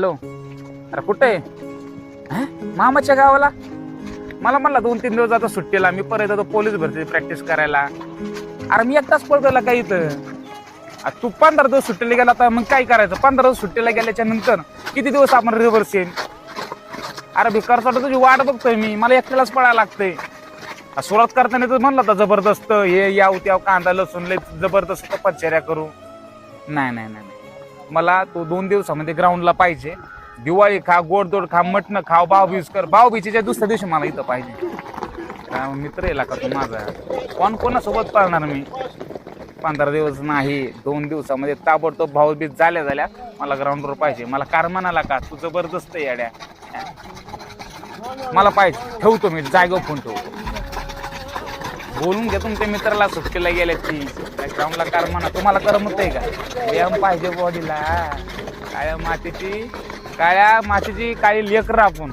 Hello. अरे कुठे? आहे मामाच्या गावाला? मला म्हणला दोन तीन दिवस जातो सुट्टीला मी परत येतो पोलीस भरती प्रॅक्टिस करायला. अरे मी एकटाच पळतोला काय इथं? तू पंधरा दिवस सुट्टीला गेला तर मग काय करायचं? पंधरा दिवस सुट्टीला गेल्याच्यानंतर किती दिवस आपण रिव्हर्स येईल अरे भिकारसाठी तुझी वाट बघतोय मी. मला एकट्यालाच पळायला लागतंय. सुरुवात करताना तर म्हणलं तर जबरदस्त हे याव त्याव कांदा लसूण लय जबरदस्त पच्चर्या करू. नाही नाही नाही. मला तो दोन दिवसामध्ये ग्राउंडला पाहिजे. दिवाळी खा गोडदोड खा मटण खा भाऊबीज कर. भाऊबीजेच्या दुसऱ्या दिवशी मला इथं पाहिजे. मित्र येला का तू माझा. कोण कोणासोबत पाळणार मी? पंधरा दिवस नाही दोन दिवसामध्ये ताबडतोब भाऊबीज झाल्या झाल्या मला ग्राउंडवर पाहिजे. मला कार म्हणाला का तू जबरदस्त आहे येड्या मला पाहिजे. ठेवतो मी जायगो फोन ठेवतो. बोलून घे तुमच्या मित्राला सुट्टीला गेल्या ती. ग्राउंडला कार म्हणा तुम्हाला करमत आहे का? व्यायाम पाहिजे बॉडीला काळ्या मातीची काळ्या मातीची काळी लेकर आपण.